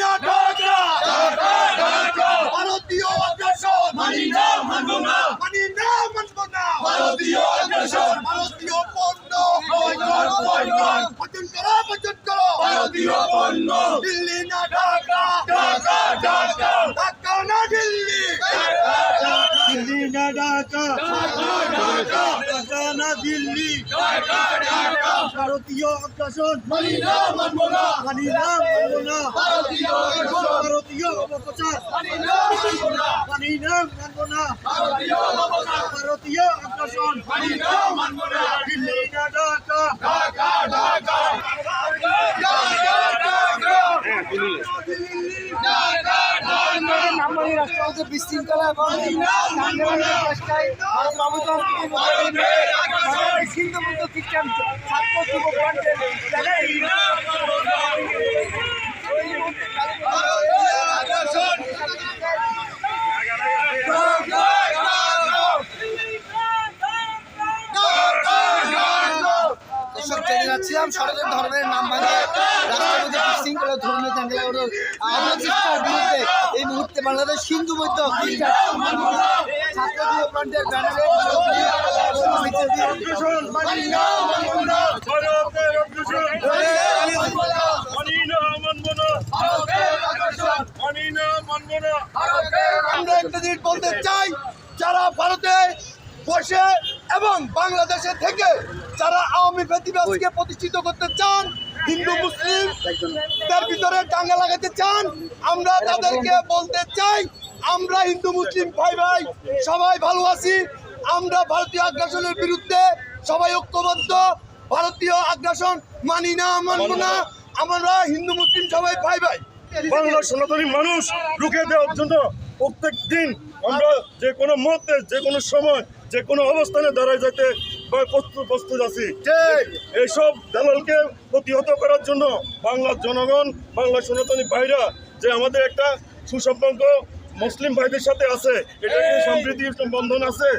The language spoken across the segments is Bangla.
না ঢাকা ঢাকা ঢাকা ভারতীয় আগ্রাসন মানি না মানব না। মানি না মানব না। ভারতীয় আগ্রাসন ভারতীয় পণ্য। Boycott, boycott. বচন করো বচন করো ভারতীয় পণ্য। দিল্লি না ঢাকা ঢাকা ঢাকা ঢাকা না দিল্লি ঢাকা ঢাকা দিল্লি না ঢাকা ঢাকা ঢাকা না দিল্লি ভারতীয় আগ্রাসন মানি না মানব না মানি না মানব না ভারতীয় ভারতীয় ভারতীয় অপপ্রচার ঢাকা ঢাকা ঢাকা ঢাকা নামমানি রাষ্ট্রপতি বিশৃঙ্খলা এবং সিন্ধু মুক্ত খ্রিস্টান ছাত্র যুব যাচ্ছিলাম সনাতন ধর্মের নাম রাষ্ট্রপতি ধর্মীয় বিরুদ্ধে এই মুহূর্তে বাংলাদেশ হিন্দু বৈদ্য খ্রিস্টান ছাত্র ব্যানারে মিছিল দিয়ে না মানব না ভারতের আগ্রাসন না মানব না না মানব না আমরা একটা জিনিস বলতে চাই, যারা ভারতে বসে এবং বাংলাদেশে থেকে যারা আওয়ামী ফেতিবাসকে প্রতিষ্ঠিত করতে চান হিন্দু মুসলিম তার ভিতরে টাঙ্গা লাগাতে চান আমরা তাদেরকে বলতে চাই আমরা হিন্দু মুসলিম ভাই ভাই সবাই ভালো আছি আমরা ভারতীয় আগ্রাসনের বিরুদ্ধে সবাই ঐক্যবদ্ধ ভারতীয় আগ্রাসন মানি না মানব না আমরা হিন্দু মুসলিম সবাই ভাই ভাই। বাংলা সনাতনী মানুষ রুখে দেওয়ার জন্য প্রত্যেক দিন আমরা যে কোনো মুহূর্তে যে কোনো সময় যে কোনো অবস্থানে দাঁড়ায় যেতে প্রস্তুত প্রস্তুত আছি। এইসব দালালকে প্রতিহত করার জন্য বাংলার জনগণ বাংলা সনাতনী ভাইরা যে আমাদের একটা সুসম্পর্ক মুসলিম ভাইদের সাথে আছে এটা কি সমৃদ্ধি বন্ধন আছে?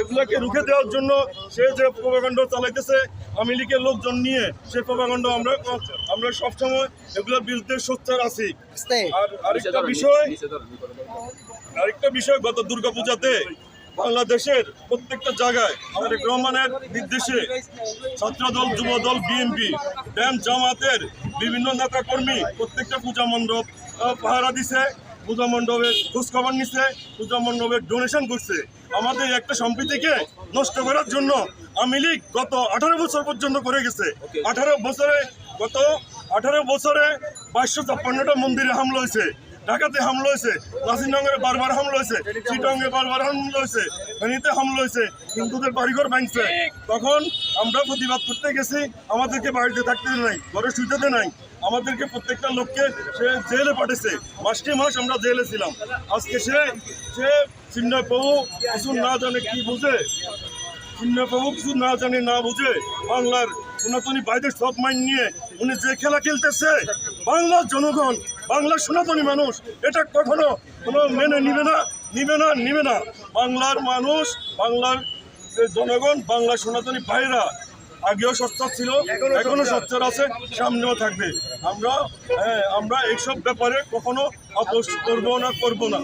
এগুলাকে রুখে দেওয়ার জন্য সে যে প্রভাকাণ্ড চালাইতেছে আমি লীগের লোকজন নিয়ে সে প্রভাকাণ্ড আমরা আমরা সবসময় এগুলোর বিরুদ্ধে সোচ্চার আছি। আর আরেকটা বিষয় আরেকটা বিষয় গত দুর্গাপূজাতে বাংলাদেশের প্রত্যেকটা জায়গায় আমাদের রহমানের নির্দেশে ছাত্রদল, যুবদল বিএনপি ব্যায়াম জামাতের বিভিন্ন নেতাকর্মী প্রত্যেকটা পূজা মণ্ডপ পাহারা দিছে, পূজা মণ্ডপের খোঁজখবর নিছে, পূজা মণ্ডপের ডোনেশন করছে। আমাদের একটা সম্প্রীতিকে নষ্ট করার জন্য আমি লীগ গত আঠারো বছর পর্যন্ত করে গেছে। আঠারো বছরে, গত আঠারো বছরে বাইশশো ছাপ্পান্নটা মন্দিরে হামলা হয়েছে। ঢাকাতে হামলা হয়েছে, নাসিরনগরে বারবার হামলা হয়েছে চিটঙ্গে বারবার হামলা হয়েছে, ফেনীতে হামলা হয়েছে, হিন্দুদের বাড়িঘর ভাঙছে। তখন আমরা প্রতিবাদ করতে গেছি, আমাদেরকে বাড়িতে থাকতে নাই, ঘরে শুইতে নাই। আমাদেরকে প্রত্যেকটা লোককে সে জেলে পাঠিয়েছে মাসটি মাস আমরা জেলে ছিলাম। আজকে সে সে চিন্ময় প্রভু কিছু না জানে কি বুঝে? চিন্ময় প্রভু কিছু না জানে না বুঝে বাংলার সনাতনী বাইদের সব মাইন নিয়ে উনি যে খেলা খেলতেছে বাংলার জনগণ বাংলার সনাতনী মানুষ এটা কখনো কোনো মেনে নিবে না নিবে না নিবে না। বাংলার মানুষ বাংলার জনগণ বাংলার সনাতনী ভাইরা আগেও সচ্চার ছিল এখনও সচ্চার আছে সামনেও থাকবে। আমরা হ্যাঁ আমরা এইসব ব্যাপারে কখনো আপোষ করব না করব না।